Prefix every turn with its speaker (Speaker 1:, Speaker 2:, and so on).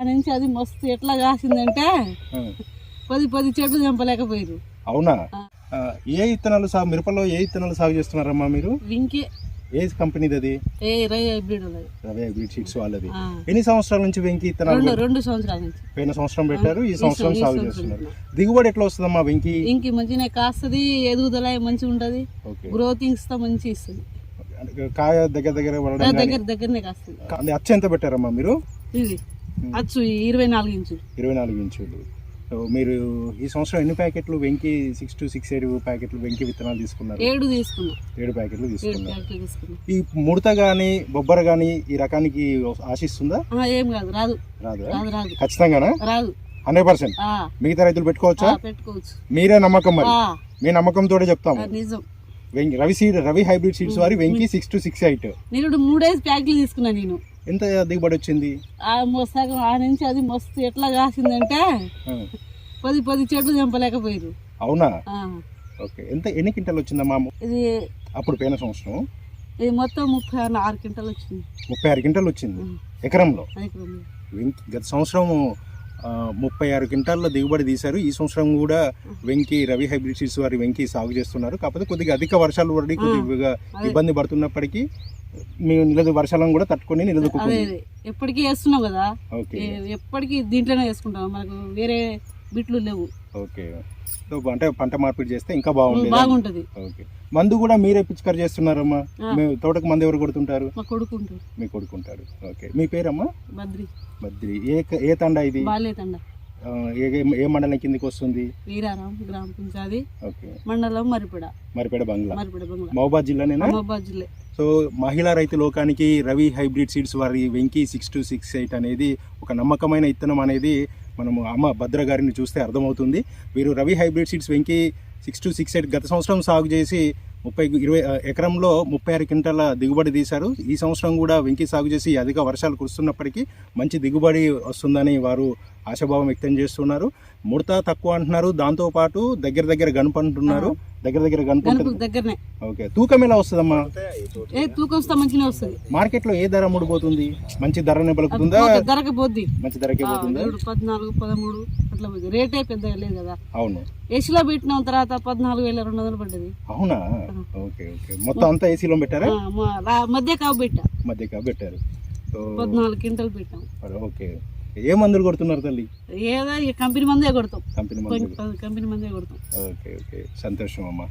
Speaker 1: ఆ నుంచి అది మస్తు ఎట్లా కాసిందంటే పది పది చెట్లు చంపలేకపోయారు
Speaker 2: అవునా? ఏ ఇత్తనాలు సాగు మిరపలో ఏ ఇత్తనాలు సాగు చేస్తున్నారమ్మా మీరు?
Speaker 1: ఇంకే
Speaker 2: ఏ కంపెనీది అది? రవి హైబ్రిడ్ సీడ్స్ వాళ్ళది. ఎన్ని సంవత్సరాల నుంచి వెంకి ఇత్తనాలు
Speaker 1: రెండు సంవత్సరాల నుంచి.
Speaker 2: పోయిన సంవత్సరం పెట్టారు ఈ సంవత్సరం సాగు చేస్తున్నారు. దిగుబడి ఎట్లా వస్తుందమ్మా వెంకి?
Speaker 1: ఇంకి మంచిగా కాస్తుంది ఎదుగుదల మంచిగా ఉంటది.
Speaker 2: ఓకే.
Speaker 1: గ్రోతింగ్స్తో మంచిగా ఇస్తుంది.
Speaker 2: కాయ దగ్గర దగ్గర
Speaker 1: దగ్గర దగ్గరనే కాస్తుంది.
Speaker 2: అచ్చ ఎంత పెట్టారమ్మా మీరు?
Speaker 1: ఇది. అచ్చు ఈ ఇరవై నాలుగు ఇంచు
Speaker 2: ఇరవై నాలుగు ఇంచులు. మీరు ఈ సంవత్సరం ఎన్ని ప్యాకెట్లు వెంకి సిక్స్ టు సిక్స్ ఏడు ప్యాకెట్లు వెంకి విత్తనాలు తీసుకున్నారు?
Speaker 1: ఏడు తీసుకున్నాం.
Speaker 2: ఏడు ప్యాకెట్లు తీసుకున్నారు. ఈ ముడత కానీ బొబ్బర కానీ ఈ రకానికి ఆశిస్తుందా?
Speaker 1: ఏం కాదు రాదు.
Speaker 2: రాదు
Speaker 1: రాదు
Speaker 2: ఖచ్చితంగానా?
Speaker 1: రాదు.
Speaker 2: Hundred percent? మిగతా రైతులు పెట్టుకోవచ్చా?
Speaker 1: పెట్టుకోవచ్చు.
Speaker 2: మీరే నమ్మకం మరి. మీ నమ్మకంతో చెప్తాము.
Speaker 1: నిజం.
Speaker 2: Venki Ravi seed Ravi hybrid seeds వారి Venki six two six eight
Speaker 1: నేను మూడేసి ప్యాకెట్లు తీసుకున్నా నేను.
Speaker 2: ఎంత దిగుబడి వచ్చింది?
Speaker 1: ఆ మొ- సగం ఆ నుంచి అది మస్తు ఎట్లా కాసిందంటే పది పది చెట్లు చంపలేకపోయారు
Speaker 2: అవునా? ఓకే. ఎంత ఎన్ని క్వింటల్ వచ్చిందమ్మా
Speaker 1: ఇది
Speaker 2: అప్పుడు పోయిన సంవత్సరం?
Speaker 1: ఇది మొత్తం ముప్పై ఆరు క్వింటల్ వచ్చింది.
Speaker 2: ముప్పై ఆరు క్వింటల్ వచ్చింది. ఎకరంలో? గత సంవత్సరం ముప్పై ఆరు క్వింటాల్లో దిగుబడి తీశారు. ఈ సంవత్సరం కూడా వెంకి రవి హైబ్రిడ్ సీడ్స్ వారి వెంకి సాగు చేస్తున్నారు. కాకపోతే కొద్దిగా అధిక వర్షాలు పడి కొద్దిగా. ఇబ్బంది పడుతున్నప్పటికీ మేము నిలదు వర్షాలను కూడా తట్టుకొని నిలదొక్కుంది
Speaker 1: అదే ఎప్పటికీ వేస్తున్నాం కదా. ఎప్పటికీ దీంట్లోనే వేసుకుంటాం. మనకు వేరే బిట్లు లేవు.
Speaker 2: ఓకే. సో అంటే పంట మార్పిడి చేస్తే ఇంకా బాగుండేది?
Speaker 1: బాగుంటది.
Speaker 2: ఓకే. మందు కూడా మీరే పిచికారి చేస్తున్నారమ్మా. మేము తోటకు మందు ఎవరు కొడుతుంటారు?
Speaker 1: మా కొడుకుంటారు
Speaker 2: మీ కొడుకుంటారు ఓకే. మీ పేరమ్మా?
Speaker 1: బద్రి.
Speaker 2: బద్రి. ఏ ఏ తండా ఇది?
Speaker 1: బాలేతండ.
Speaker 2: ఆ, ఏ ఏ మండలం కిందకి వస్తుంది?
Speaker 1: వీరారాం గ్రామ పంచాయతీ.
Speaker 2: ఓకే.
Speaker 1: మండలం మరిపడ.
Speaker 2: మరిపేడ బంగ్లా.
Speaker 1: మరిపడ బంగ్లా.
Speaker 2: మహబాద్ జిల్లానేనా?
Speaker 1: మహబాద్ జిల్లా.
Speaker 2: సో మహిళా రైతు లోకానికి రవి హైబ్రిడ్ సీడ్స్ వారి Venki six two six eight అనేది ఒక నమ్మకమైన ఇత్తనం అనేది మనము అమ్మ భద్ర గారిని చూస్తే అర్థమవుతుంది. వీరు Ravi hybrid seeds Venki six two six eight గత సంవత్సరం సాగు చేసి ముప్పై ఇరవై ఎకరంలో ముప్పై ఆరు క్వింటాల దిగుబడి తీశారు. ఈ సంవత్సరం కూడా వెంకీ సాగు చేసి అధిక వర్షాలు కురుస్తున్నప్పటికీ మంచి దిగుబడి వస్తుందని వారు ఆశాభావం వ్యక్తం చేస్తున్నారు. ముడత తక్కువ అంటున్నారు. దాంతోపాటు దగ్గర దగ్గర గనుపు అంటున్నారు. దగ్గర దగ్గర
Speaker 1: దగ్గరనే.
Speaker 2: ఓకే తూకం ఎలా వస్తుందమ్మా?
Speaker 1: ఏ తూకం వస్తా మంచిగా వస్తుంది.
Speaker 2: మార్కెట్లో ఏ ధర ముడిపోతుంది? మంచి ధరనే పలుకుతుందా
Speaker 1: ధరకు పోద్ది.
Speaker 2: మంచి ధరకే పోతుందా?
Speaker 1: పద్నాలుగు పదమూడు అట్లా పోద్ది. రేటే పెద్దగా లేదు కదా.
Speaker 2: అవును.
Speaker 1: ఏసీలో పెట్టిన తర్వాత పద్నాలుగు వేల రెండు వందలు పడ్డది.
Speaker 2: అవునా? Okay okay. మొత్తం అంతా ఏసీలో పెట్టారా?
Speaker 1: మధ్య కావు పెట్టా.
Speaker 2: మధ్యగా పెట్టారు. సో
Speaker 1: పద్నాలుగు క్వింటల్ పెట్టాం.
Speaker 2: ఓకే. ఏ మందులు కొడుతున్నారు తల్లి?
Speaker 1: ఏదో ఈ కంపెనీ మందే కొడతాం.
Speaker 2: కంపెనీ
Speaker 1: కంపెనీ మందే కొడతాం.
Speaker 2: Okay okay. సంతోషం అమ్మా.